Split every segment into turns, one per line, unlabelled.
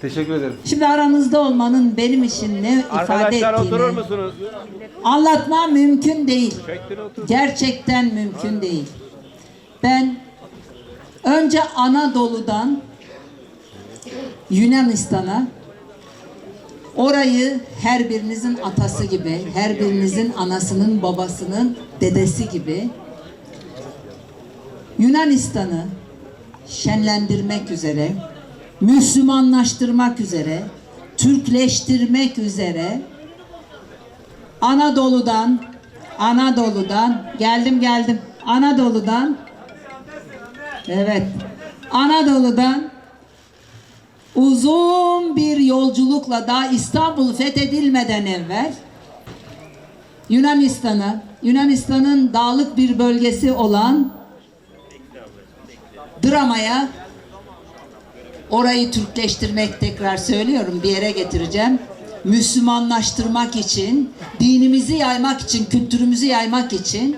Teşekkür ederim.
Şimdi aranızda olmanın benim için ne ifade
Arkadaşlar oturur
ettiğini
musunuz?
anlatmam mümkün değil.
Otur.
Gerçekten mümkün değil. Ben önce Anadolu'dan Yunanistan'a orayı her birinizin atası gibi, her birinizin anasının, babasının dedesi gibi Yunanistan'ı şenlendirmek üzere, Müslümanlaştırmak üzere, Türkleştirmek üzere Anadolu'dan Anadolu'dan geldim geldim. Anadolu'dan evet Anadolu'dan uzun bir yolculukla daha İstanbul fethedilmeden evvel Yunanistan'a Yunanistan'ın dağlık bir bölgesi olan Drama'ya orayı Türkleştirmek tekrar söylüyorum bir yere getireceğim. Müslümanlaştırmak için, dinimizi yaymak için, kültürümüzü yaymak için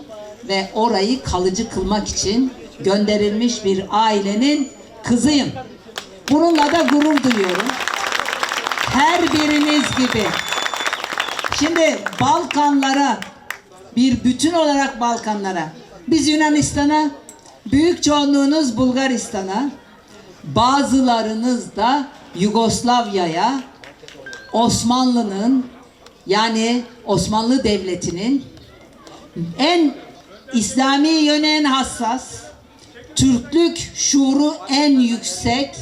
ve orayı kalıcı kılmak için gönderilmiş bir ailenin kızıyım. Bununla da gurur duyuyorum. Her biriniz gibi. Şimdi Balkanlara bir bütün olarak Balkanlara biz Yunanistan'a büyük çoğunluğunuz Bulgaristan'a bazılarınız da Yugoslavya'ya Osmanlı'nın yani Osmanlı Devleti'nin en İslami yöne en hassas Türklük şuuru en yüksek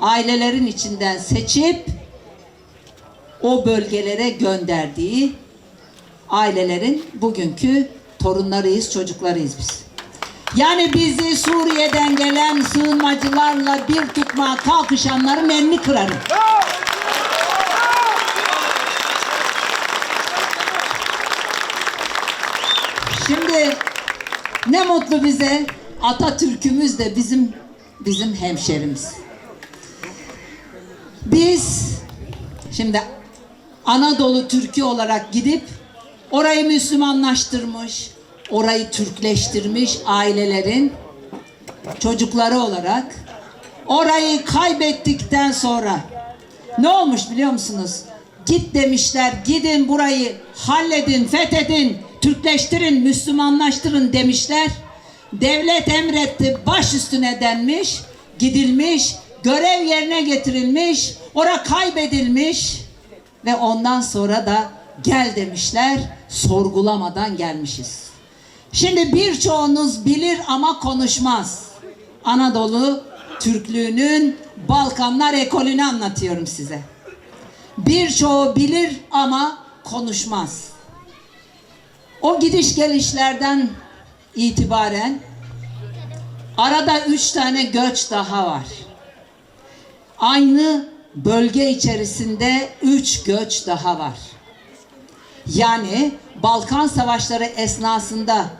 ailelerin içinden seçip o bölgelere gönderdiği ailelerin bugünkü torunlarıyız, çocuklarıyız biz. Yani bizi Suriye'den gelen sığınmacılarla bir tutmaya kalkışanların elini kırarım. Şimdi ne mutlu bize Atatürk'ümüz de bizim bizim hemşerimiz. Biz şimdi Anadolu Türk'ü olarak gidip orayı Müslümanlaştırmış, orayı Türkleştirmiş ailelerin çocukları olarak orayı kaybettikten sonra ne olmuş biliyor musunuz? Git demişler, gidin burayı halledin, fethedin, Türkleştirin, Müslümanlaştırın demişler. Devlet emretti, baş üstüne denmiş, gidilmiş, görev yerine getirilmiş, ora kaybedilmiş ve ondan sonra da gel demişler, sorgulamadan gelmişiz. Şimdi birçoğunuz bilir ama konuşmaz. Anadolu Türklüğünün Balkanlar ekolünü anlatıyorum size. Birçoğu bilir ama konuşmaz. O gidiş gelişlerden itibaren arada üç tane göç daha var. Aynı bölge içerisinde üç göç daha var. Yani Balkan Savaşları esnasında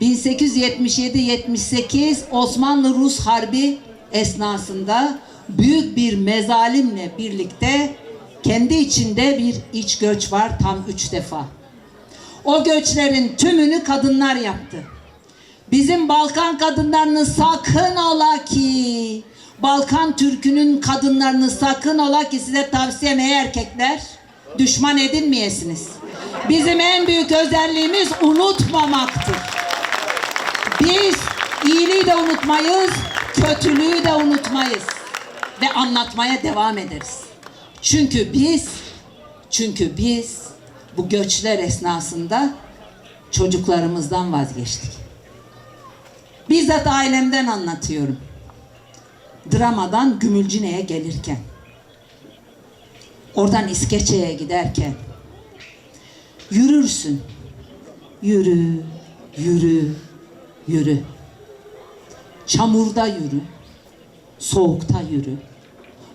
1877-78 Osmanlı-Rus Harbi esnasında büyük bir mezalimle birlikte kendi içinde bir iç göç var tam üç defa. O göçlerin tümünü kadınlar yaptı. Bizim Balkan kadınlarını sakın ola ki Balkan Türk'ünün kadınlarını sakın ola ki size tavsiyem ey erkekler düşman edinmeyesiniz. Bizim en büyük özelliğimiz unutmamaktır. Biz iyiliği de unutmayız, kötülüğü de unutmayız ve anlatmaya devam ederiz. Çünkü biz çünkü biz bu göçler esnasında çocuklarımızdan vazgeçtik. Bizzat ailemden anlatıyorum. Dramadan Gümülcine'ye gelirken, oradan İskeçe'ye giderken, yürürsün. Yürü, yürü, yürü. Çamurda yürü, soğukta yürü.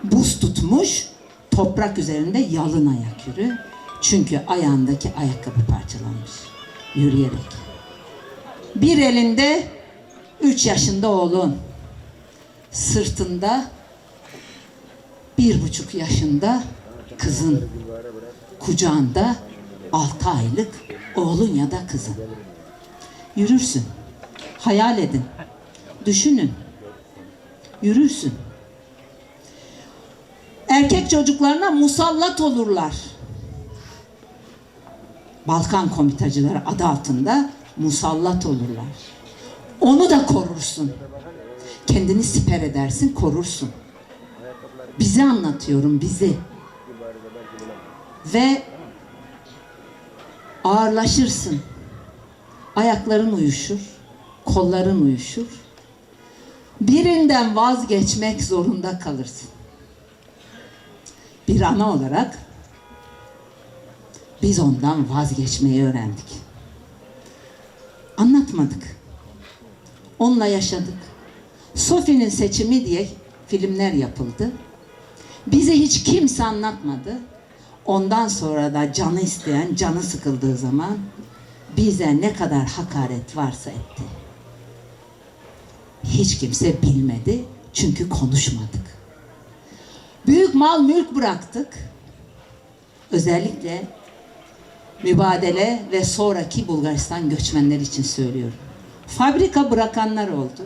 Buz tutmuş, toprak üzerinde yalın ayak yürü. Çünkü ayağındaki ayakkabı parçalanmış. Yürüyerek. Bir elinde üç yaşında oğlun. Sırtında bir buçuk yaşında kızın. Kucağında altı aylık oğlun ya da kızın. Yürürsün. Hayal edin. Düşünün. Yürürsün. Erkek çocuklarına musallat olurlar. Balkan komitacıları adı altında musallat olurlar. Onu da korursun. Kendini siper edersin, korursun. Bizi anlatıyorum, bizi. Ve ağırlaşırsın. Ayakların uyuşur, kolların uyuşur. Birinden vazgeçmek zorunda kalırsın. Bir ana olarak biz ondan vazgeçmeyi öğrendik. Anlatmadık. Onunla yaşadık. Sophie'nin seçimi diye filmler yapıldı. Bize hiç kimse anlatmadı. Ondan sonra da canı isteyen, canı sıkıldığı zaman bize ne kadar hakaret varsa etti. Hiç kimse bilmedi çünkü konuşmadık. Büyük mal mülk bıraktık. Özellikle mübadele ve sonraki Bulgaristan göçmenleri için söylüyorum. Fabrika bırakanlar oldu.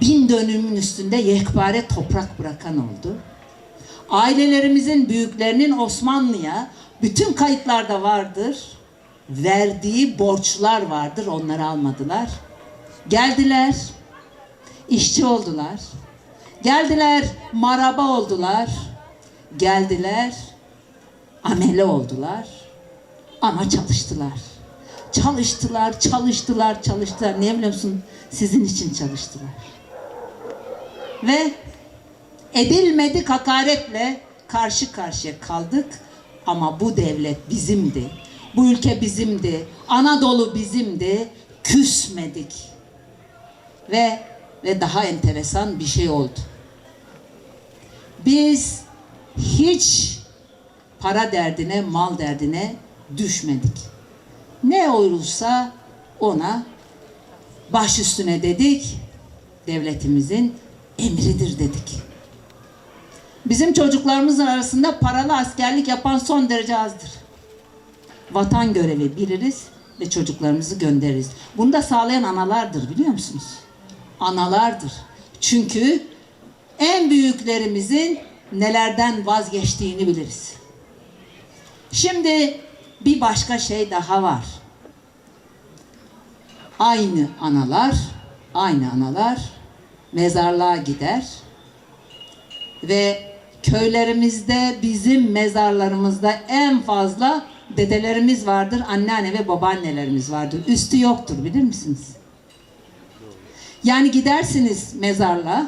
Bin dönümün üstünde yekpare toprak bırakan oldu. Ailelerimizin büyüklerinin Osmanlı'ya bütün kayıtlarda vardır. Verdiği borçlar vardır. Onları almadılar. Geldiler. işçi oldular. Geldiler maraba oldular. Geldiler amele oldular. Ama çalıştılar. Çalıştılar, çalıştılar, çalıştılar. Niye biliyor musun? Sizin için çalıştılar. Ve edilmedik hakaretle karşı karşıya kaldık. Ama bu devlet bizimdi. Bu ülke bizimdi. Anadolu bizimdi. Küsmedik. Ve ve daha enteresan bir şey oldu. Biz hiç para derdine, mal derdine düşmedik. Ne olursa ona baş üstüne dedik. Devletimizin emridir dedik. Bizim çocuklarımızın arasında paralı askerlik yapan son derece azdır. Vatan görevi biliriz ve çocuklarımızı göndeririz. Bunu da sağlayan analardır biliyor musunuz? Analardır. Çünkü en büyüklerimizin nelerden vazgeçtiğini biliriz. Şimdi bir başka şey daha var. Aynı analar, aynı analar mezarlığa gider ve köylerimizde bizim mezarlarımızda en fazla dedelerimiz vardır, anneanne ve babaannelerimiz vardır. Üstü yoktur bilir misiniz? Yani gidersiniz mezarlığa,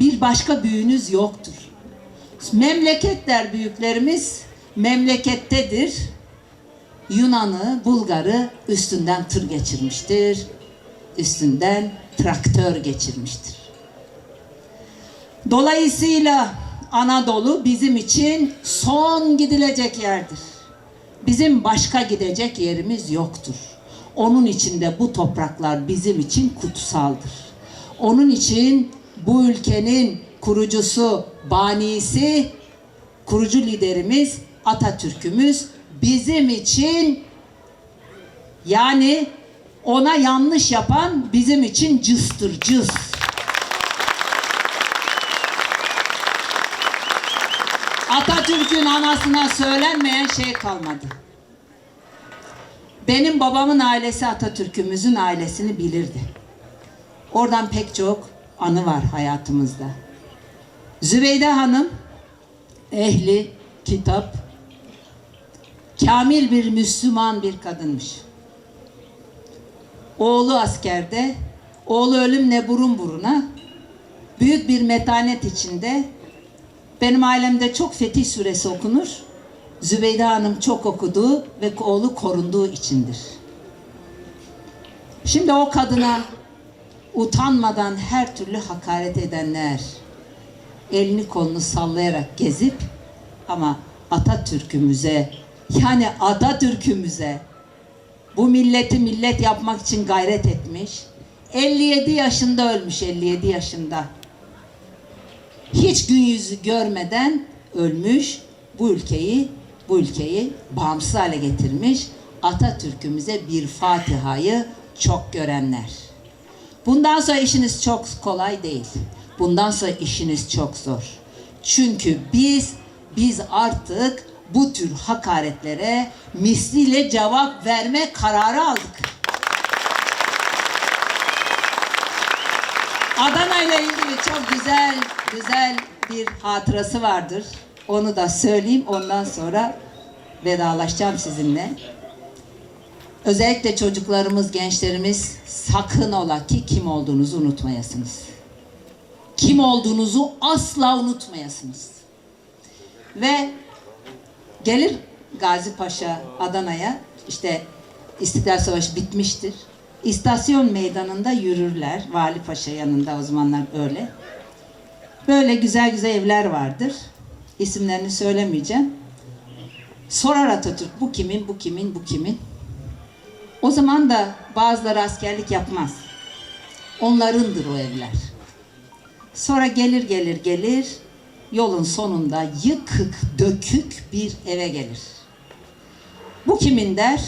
bir başka büyüğünüz yoktur. Memleket der büyüklerimiz, memlekettedir. Yunan'ı, Bulgar'ı üstünden tır geçirmiştir. Üstünden traktör geçirmiştir. Dolayısıyla Anadolu bizim için son gidilecek yerdir. Bizim başka gidecek yerimiz yoktur. Onun için de bu topraklar bizim için kutsaldır. Onun için bu ülkenin kurucusu, banisi, kurucu liderimiz Atatürk'ümüz bizim için yani ona yanlış yapan bizim için cıstır cız. Atatürk'ün anasına söylenmeyen şey kalmadı. Benim babamın ailesi Atatürk'ümüzün ailesini bilirdi. Oradan pek çok anı var hayatımızda. Zübeyde Hanım ehli kitap kamil bir Müslüman bir kadınmış. Oğlu askerde, oğlu ölümle burun buruna, büyük bir metanet içinde. Benim ailemde çok Fetih Suresi okunur. Zübeyde Hanım çok okuduğu ve oğlu korunduğu içindir. Şimdi o kadına utanmadan her türlü hakaret edenler, elini kolunu sallayarak gezip ama Atatürk'ümüze yani Atatürk'ümüze bu milleti millet yapmak için gayret etmiş. 57 yaşında ölmüş 57 yaşında. Hiç gün yüzü görmeden ölmüş. Bu ülkeyi bu ülkeyi bağımsız hale getirmiş. Atatürk'ümüze bir Fatiha'yı çok görenler. Bundan sonra işiniz çok kolay değil. Bundan sonra işiniz çok zor. Çünkü biz biz artık bu tür hakaretlere misliyle cevap verme kararı aldık. Adana ile ilgili çok güzel güzel bir hatırası vardır. Onu da söyleyeyim ondan sonra vedalaşacağım sizinle. Özellikle çocuklarımız, gençlerimiz sakın ola ki kim olduğunuzu unutmayasınız. Kim olduğunuzu asla unutmayasınız. Ve gelir Gazi Paşa Adana'ya işte İstiklal Savaşı bitmiştir. İstasyon meydanında yürürler. Vali Paşa yanında o zamanlar öyle. Böyle güzel güzel evler vardır. İsimlerini söylemeyeceğim. Sorar Atatürk bu kimin, bu kimin, bu kimin? O zaman da bazıları askerlik yapmaz. Onlarındır o evler. Sonra gelir gelir gelir yolun sonunda yıkık dökük bir eve gelir. Bu kimin der?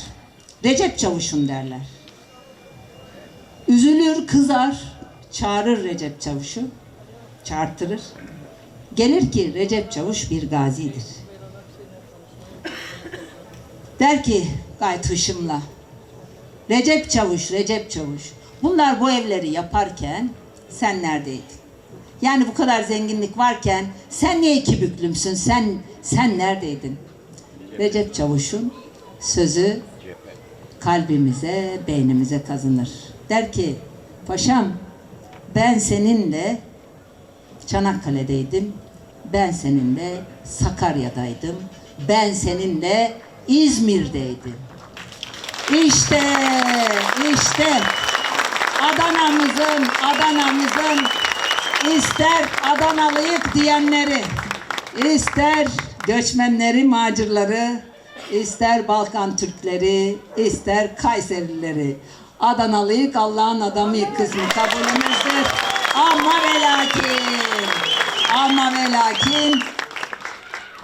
Recep Çavuş'un derler. Üzülür, kızar, çağırır Recep Çavuş'u, çağırtırır. Gelir ki Recep Çavuş bir gazidir. Der ki gayet hışımla, Recep Çavuş, Recep Çavuş. Bunlar bu evleri yaparken sen neredeydin? Yani bu kadar zenginlik varken sen niye iki büklümsün? Sen sen neredeydin? Recep Çavuş'un sözü kalbimize, beynimize kazınır. Der ki, paşam ben seninle Çanakkale'deydim. Ben seninle Sakarya'daydım. Ben seninle İzmir'deydim. İşte, işte Adana'mızın, Adana'mızın ister Adanalıyık diyenleri, ister göçmenleri, macirları, ister Balkan Türkleri, ister Kayserilileri. Adanalıyık Allah'ın adamıyık kısmı kabulümüzdür. Ama ve lakin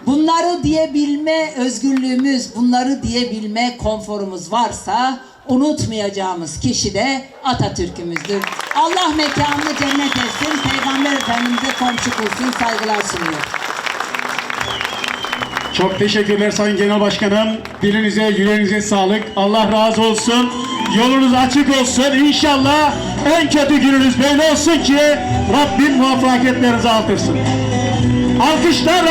Bunları diyebilme özgürlüğümüz, bunları diyebilme konforumuz varsa unutmayacağımız kişi de Atatürk'ümüzdür. Allah mekanını cennet etsin, Peygamber Efendimiz'e komşu kılsın, saygılar sunuyor.
Çok teşekkürler Sayın Genel Başkanım. Dilinize, yüreğinize sağlık. Allah razı olsun. Yolunuz açık olsun. İnşallah en kötü gününüz böyle olsun ki Rabbim muvaffakiyetlerinizi artırsın. Alkışlarla